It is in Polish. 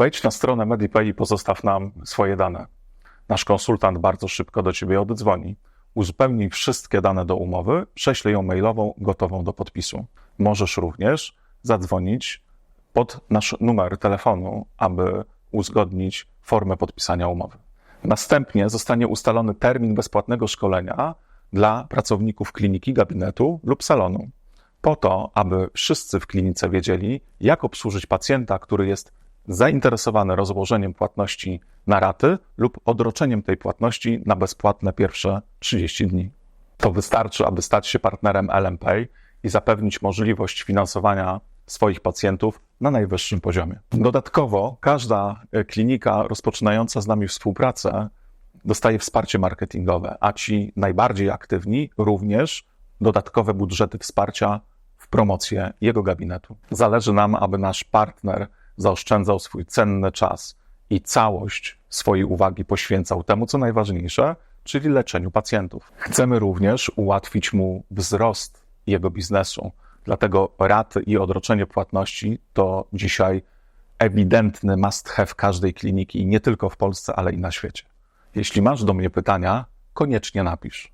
Wejdź na stronę Medipay i pozostaw nam swoje dane. Nasz konsultant bardzo szybko do Ciebie oddzwoni. Uzupełnij wszystkie dane do umowy, prześlij ją mailową, gotową do podpisu. Możesz również zadzwonić pod nasz numer telefonu, aby uzgodnić formę podpisania umowy. Następnie zostanie ustalony termin bezpłatnego szkolenia dla pracowników kliniki, gabinetu lub salonu, po to, aby wszyscy w klinice wiedzieli, jak obsłużyć pacjenta, który jest zainteresowany rozłożeniem płatności na raty lub odroczeniem tej płatności na bezpłatne pierwsze 30 dni. To wystarczy, aby stać się partnerem LMPay i zapewnić możliwość finansowania swoich pacjentów na najwyższym poziomie. Dodatkowo każda e, klinika rozpoczynająca z nami współpracę dostaje wsparcie marketingowe, a ci najbardziej aktywni również dodatkowe budżety wsparcia w promocję jego gabinetu. Zależy nam, aby nasz partner zaoszczędzał swój cenny czas i całość swojej uwagi poświęcał temu, co najważniejsze, czyli leczeniu pacjentów. Chcemy również ułatwić mu wzrost jego biznesu. Dlatego raty i odroczenie płatności to dzisiaj ewidentny must have każdej kliniki, nie tylko w Polsce, ale i na świecie. Jeśli masz do mnie pytania, koniecznie napisz.